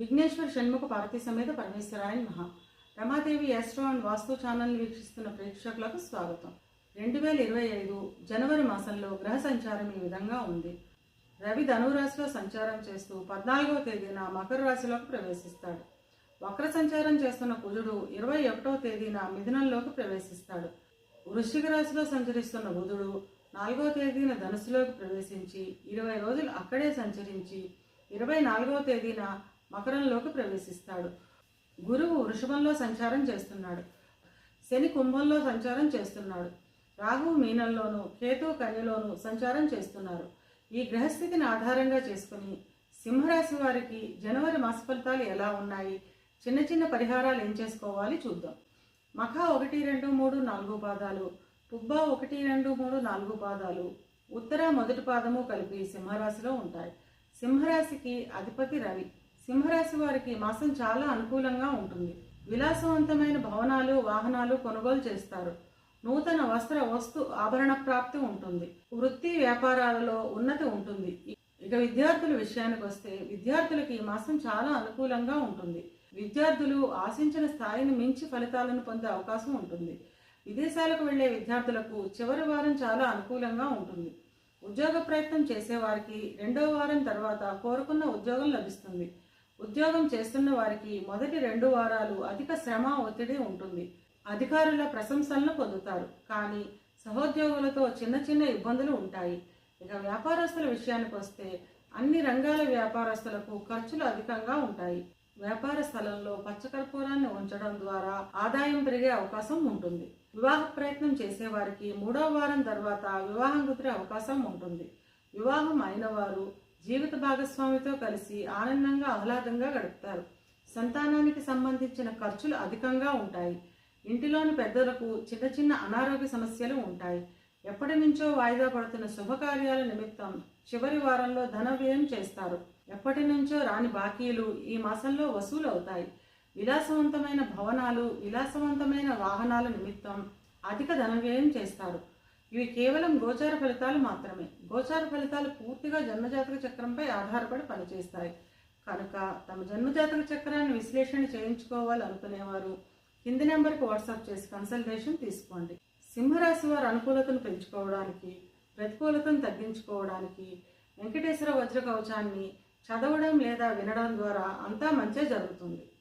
విఘ్నేశ్వర షణ్ముఖ పార్వతి సమేత పరమేశ్వరాయ మహా Ramadevi astro and Vastu channel వీక్షిస్తున్న ప్రేక్షకులకు స్వాగతం. రెండు వేల ఇరవై ఐదు జనవరి మాసంలో గ్రహ సంచారం ఈ విధంగా ఉంది. రవి ధనురాశిలో సంచారం చేస్తూ పద్నాలుగవ తేదీన మకర రాశిలోకి ప్రవేశిస్తాడు. వక్ర సంచారం చేస్తున్న కుజుడు ఇరవై ఒకటవ తేదీన మిథునంలోకి ప్రవేశిస్తాడు. వృశ్చిక రాశిలో సంచరిస్తున్న బుధుడు నాలుగవ తేదీన ధనుసులోకి ప్రవేశించి ఇరవై రోజులు అక్కడే సంచరించి ఇరవై నాలుగవ తేదీన మకరంలోకి ప్రవేశిస్తాడు. గురువు వృషభంలో సంచారం చేస్తున్నాడు. శని కుంభంలో సంచారం చేస్తున్నాడు. రాహువు మీనంలోను కేతు కన్యలోను సంచారం చేస్తున్నారు. ఈ గ్రహస్థితిని ఆధారంగా చేసుకుని సింహరాశి వారికి జనవరి మాస ఫలితాలు ఎలా ఉన్నాయి చిన్న చిన్న పరిహారాలు ఏం చేసుకోవాలి చూద్దాం. మఖ ఒకటి రెండు మూడు నాలుగు పాదాలు. పుబ్బ ఒకటి రెండు మూడు నాలుగు పాదాలు. ఉత్తర మొదటి పాదము కలిపి సింహరాశిలో ఉంటాయి. సింహరాశికి అధిపతి రవి. సింహరాశి వారికి మాసం చాలా అనుకూలంగా ఉంటుంది. విలాసవంతమైన భవనాలు వాహనాలు కొనుగోలు చేస్తారు. నూతన వస్త్ర వస్తు ఆభరణ ప్రాప్తి ఉంటుంది. వృత్తి వ్యాపారాలలో ఉన్నతి ఉంటుంది. ఇక విద్యార్థుల విషయానికి వస్తే విద్యార్థులకి ఈ మాసం చాలా అనుకూలంగా ఉంటుంది. విద్యార్థులు ఆశించిన స్థాయిని మించి ఫలితాలను పొందే అవకాశం ఉంటుంది. విదేశాలకు వెళ్ళే విద్యార్థులకు చివరి వారం చాలా అనుకూలంగా ఉంటుంది. ఉద్యోగ ప్రయత్నం చేసేవారికి రెండో వారం తర్వాత కోరుకున్న ఉద్యోగం లభిస్తుంది. ఉద్యోగం చేస్తున్న వారికి మొదటి రెండు వారాలు అధిక శ్రమ ఒత్తిడి ఉంటుంది. అధికారుల ప్రశంసలను పొందుతారు. కానీ సహోద్యోగులతో చిన్న చిన్న ఇబ్బందులు ఉంటాయి. ఇక వ్యాపారస్తుల విషయానికి వస్తే అన్ని రంగాల వ్యాపారస్తులకు ఖర్చులు అధికంగా ఉంటాయి. వ్యాపార స్థలంలో పచ్చకర్పూరాన్ని ఉంచడం ద్వారా ఆదాయం పెరిగే అవకాశం ఉంటుంది. వివాహ ప్రయత్నం చేసేవారికి మూడో వారం తర్వాత వివాహం కుదిరే అవకాశం ఉంటుంది. వివాహం అయిన వారు జీవిత భాగస్వామితో కలిసి ఆనందంగా ఆహ్లాదంగా గడుపుతారు. సంతానానికి సంబంధించిన ఖర్చులు అధికంగా ఉంటాయి. ఇంటిలోని పెద్దలకు చిన్న చిన్న అనారోగ్య సమస్యలు ఉంటాయి. ఎప్పటి నుంచో వాయిదా పడుతున్న శుభకార్యాల నిమిత్తం చివరి వారంలో ధన వ్యయం చేస్తారు. ఎప్పటి నుంచో రాని బాకీలు ఈ మాసంలో వసూలు అవుతాయి విలాసవంతమైన భవనాలు విలాసవంతమైన వాహనాల నిమిత్తం అధిక ధన వ్యయం చేస్తారు. ఇవి కేవలం గోచార ఫలితాలు మాత్రమే. గోచార ఫలితాలు పూర్తిగా జన్మజాతక చక్రంపై ఆధారపడి పనిచేస్తాయి. కనుక తమ జన్మజాతక చక్రాన్ని విశ్లేషణ చేయించుకోవాలనుకునేవారు కింది నెంబర్కి వాట్సాప్ చేసి కన్సల్టేషన్ తీసుకోండి. సింహరాశి వారి అనుకూలతను పెంచుకోవడానికి ప్రతికూలతను తగ్గించుకోవడానికి వెంకటేశ్వర వజ్ర కవచాన్ని చదవడం లేదా వినడం ద్వారా అంతా మంచే జరుగుతుంది.